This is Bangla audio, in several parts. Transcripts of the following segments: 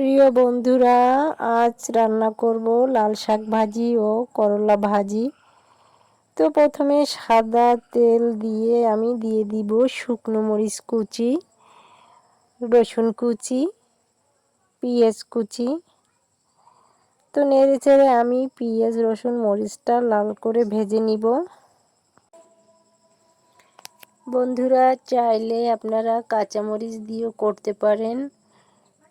প্রিয় বন্ধুরা, আজ রান্না করব লাল শাক ভাজি ও করলা ভাজি। তো প্রথমে সাদা তেল দিয়ে আমি দিয়ে দিব শুকনো মরিচ কুচি, রসুন কুচি, পেঁয়াজ কুচি। তো নেড়ে চেড়ে আমি পেঁয়াজ, রসুন, মরিচটা লাল করে ভেজে নিব। বন্ধুরা, চাইলে আপনারা কাঁচামরিচ দিয়েও করতে পারেন।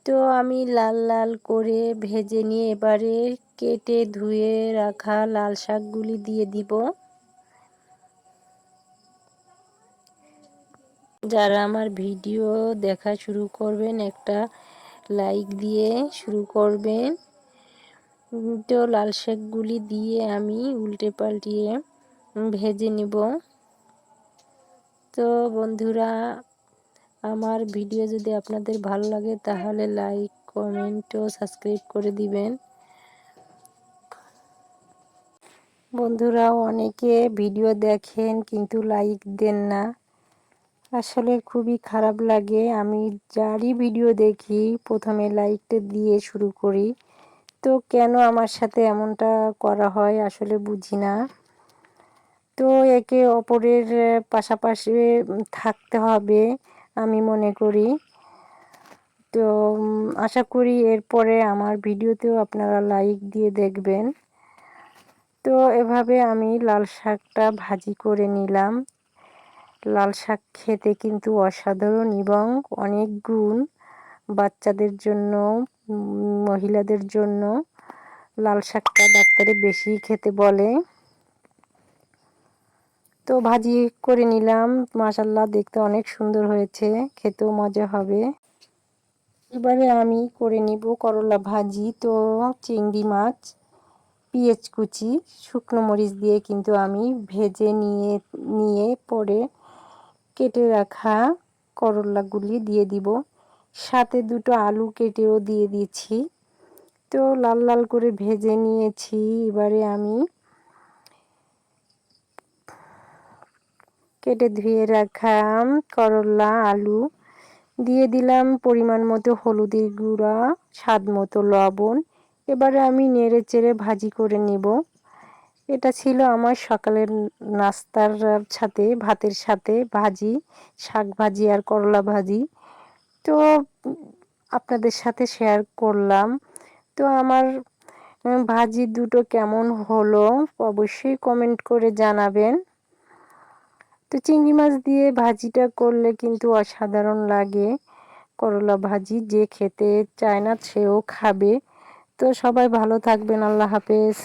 তো আমি লাল লাল করে ভেজে নিয়ে এবারে কেটে ধুয়ে রাখা লাল শাকগুলি দিয়ে দিব। যারা আমার ভিডিও দেখা শুরু করবেন, একটা লাইক দিয়ে শুরু করবেন। তো লাল শাকগুলি দিয়ে আমি উল্টে পাল্টিয়ে ভেজে নিব। তো বন্ধুরা আমার ভিডিও যদি আপনাদের ভালো লাগে, তাহলে লাইক কমেন্ট ও সাবস্ক্রাইব করে দিবেন। বন্ধুরা অনেকে ভিডিও দেখেন কিন্তু লাইক দেন না। আসলে খুবই খারাপ লাগে। আমি যারই ভিডিও দেখি, প্রথমে লাইকটা দিয়ে শুরু করি। তো কেন আমার সাথে এমনটা করা হয় আসলে বুঝি না। তো একে অপরের পাশাপাশি থাকতে হবে। আমি মনে করি। তো আশা করি এরপরে আমার ভিডিওতেও আপনারা লাইক দিয়ে দেখবেন। তো, এভাবে আমি লাল শাকটা ভাজি করে নিলাম। লাল শাক খেতে কিন্তু অসাধারণ এবং অনেক গুণ। বাচ্চাদের জন্য মহিলাদের জন্য লাল শাকটা ডাক্তারে বেশি খেতে বলে। তো ভাজি করে নিলাম। মাসাল্লাহ দেখতে অনেক সুন্দর হয়েছে। খেতেও মজা হবে। এবারে আমি করে নিব করলা ভাজি তো চিংড়ি মাছ, পেঁয়াজ কুচি, শুকনো মরিচ দিয়ে কিন্তু আমি ভেজে নিয়ে নিয়ে পরে কেটে রাখা করলাগুলি দিয়ে দিব। সাথে দুটো আলু কেটেও দিয়ে দিচ্ছি তো লাল লাল করে ভেজে নিয়েছি। এবারে আমি কেটে ধুয়ে রাখা করলা, আলু। দিয়ে দিলাম পরিমাণ মতো হলুদের গুঁড়া, স্বাদ মতো লবণ। এবারে আমি নেড়ে চেড়ে ভাজি করে নেব। এটা ছিল আমার সকালের নাস্তার সাথে, ভাতের সাথে ভাজি, শাক ভাজি আর করলা ভাজি। তো আপনাদের সাথে শেয়ার করলাম। তো আমার ভাজি দুটো কেমন হলো অবশ্যই কমেন্ট করে জানাবেন। তো চিংড়ি মাছ দিয়ে ভাজিটা করলে কিন্তু অসাধারণ লাগে। করলা ভাজি যে খেতে চায় না সেও খাবে। তো সবাই ভালো থাকবেন, আল্লাহ হাফেজ।